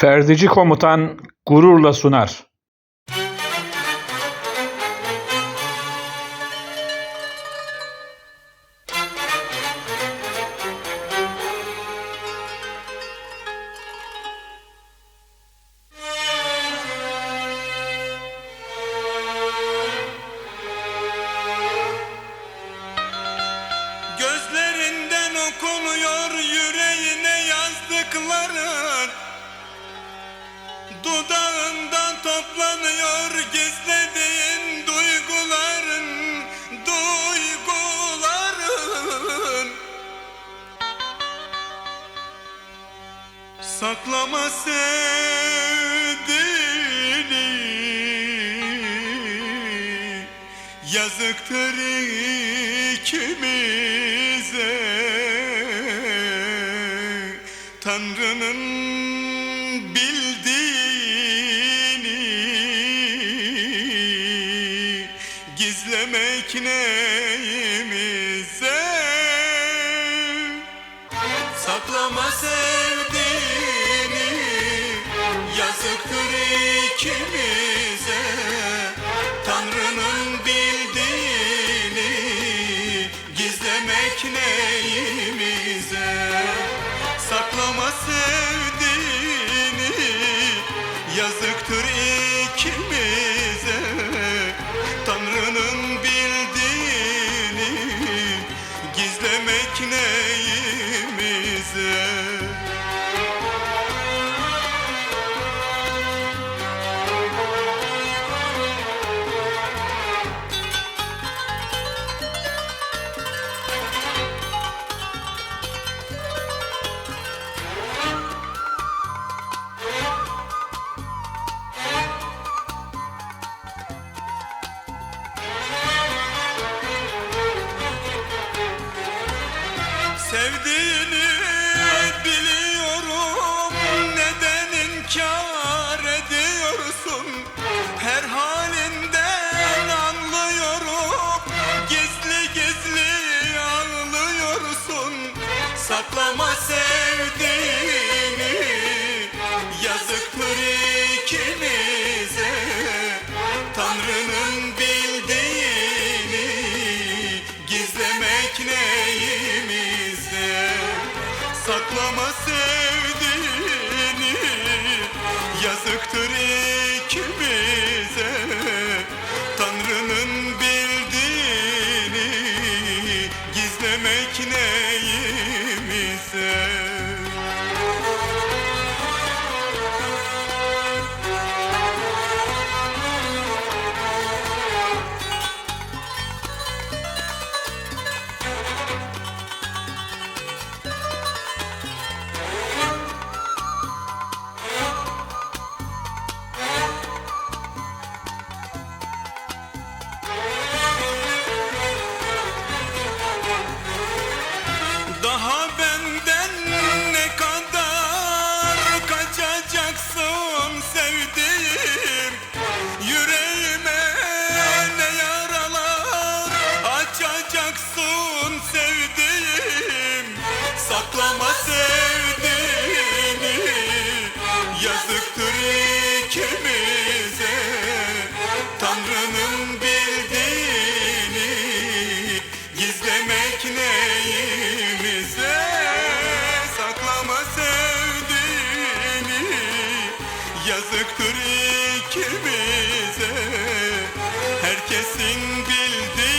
Ferdici Komutan gururla sunar. Gözlerinden okunuyor yüreğine yazdıkların Dudağından toplanıyor gizlediğin duyguların Duyguların. Saklama sevdiğini Yazıktır ikimize. Tanrı'nın Gizlemek neyimize? Saklama sevdiğini Yazıktır ikimize Sevdiğini biliyorum. Neden inkar ediyorsun? Her halinden anlıyorum. Gizli gizli ağlıyorsun. Saklama sevdiğini. Yazıktır ikimize. Tanrı'nın Saklama sevdiğini. Yazıktır yazıktır ikimize Tanrı'nın bildiğini gizlemek neyimize? Saklama sevdiğini yazıktır ikimize. Herkesin bildiğini